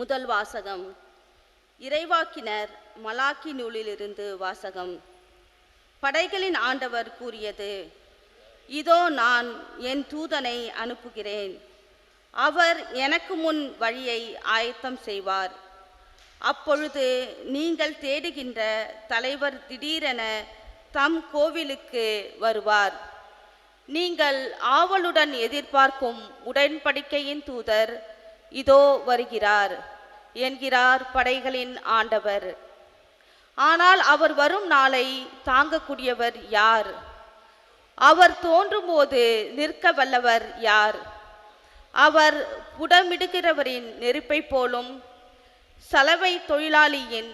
முதல் வாசகம். இறைவாக்கினர் மலாக்கி நூலிலிருந்து வாசகம். படைகளின் ஆண்டவர் கூறியது இதோ நான் என் தூதனை அனுப்புகிறேன். அவர் எனக்கு முன் வழியை ஆயத்தம் செய்வார். அப்பொழுது நீங்கள் தேடுகின்ற தலைவர் திடீரென தம் கோவிலுக்கு வருவார். நீங்கள் ஆவலுடன் எதிர்பார்க்கும் உடன்படிக்கையின் தூதர் இதோ வருகிறார் என்கிறார் படைகளின் ஆண்டவர். ஆனால் அவர் வரும் நாளை தாங்கக்கூடியவர் யார்? அவர் தோன்றும்போது நிற்க வல்லவர் யார்? அவர் புடமிடுகிறவரின் நெருப்பைப் போலும் சலவை தொழிலாளியின்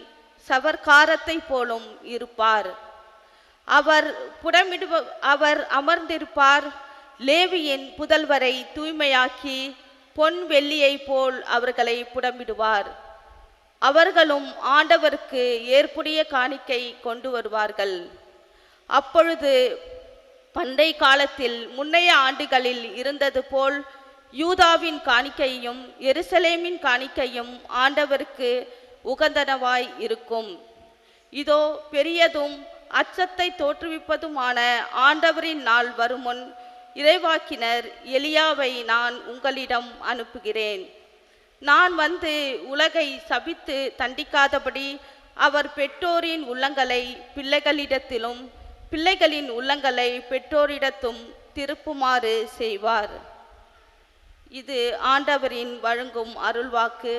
சவர்க்காரத்தைப் போலும் இருப்பார். அவர் புடமிடுவ அவர் அமர்ந்திருப்பார் லேவியின் புதல்வரை தூய்மையாக்கி பொன் வெள்ளியைப் போல் அவர்களை புடமிடுவார் அவர்களும் ஆண்டவருக்கு ஏற்புடைய காணிக்கை கொண்டு வருவார்கள். அப்பொழுது பண்டை காலத்தில் முன்னைய ஆண்டுகளில் இருந்தது போல் யூதாவின் காணிக்கையும் எருசலேமின் காணிக்கையும் ஆண்டவருக்கு உகந்தனவாய் இருக்கும். இதோ பெரியதும் அச்சத்தை தோற்றுவிப்பதுமான ஆண்டவரின் நாள் வருமுன் இறைவாக்கினர் எலியாவை நான் உங்களிடம் அனுப்புகிறேன். நான் வந்து உலகை சபித்து தண்டிக்காதபடி அவர் பெற்றோரின் உள்ளங்களை பிள்ளைகளிடத்திலும் பிள்ளைகளின் உள்ளங்களை பெற்றோரிடத்தும் திருப்புமாறு செய்வார். இது ஆண்டவரின் வழங்கும் அருள்வாக்கு.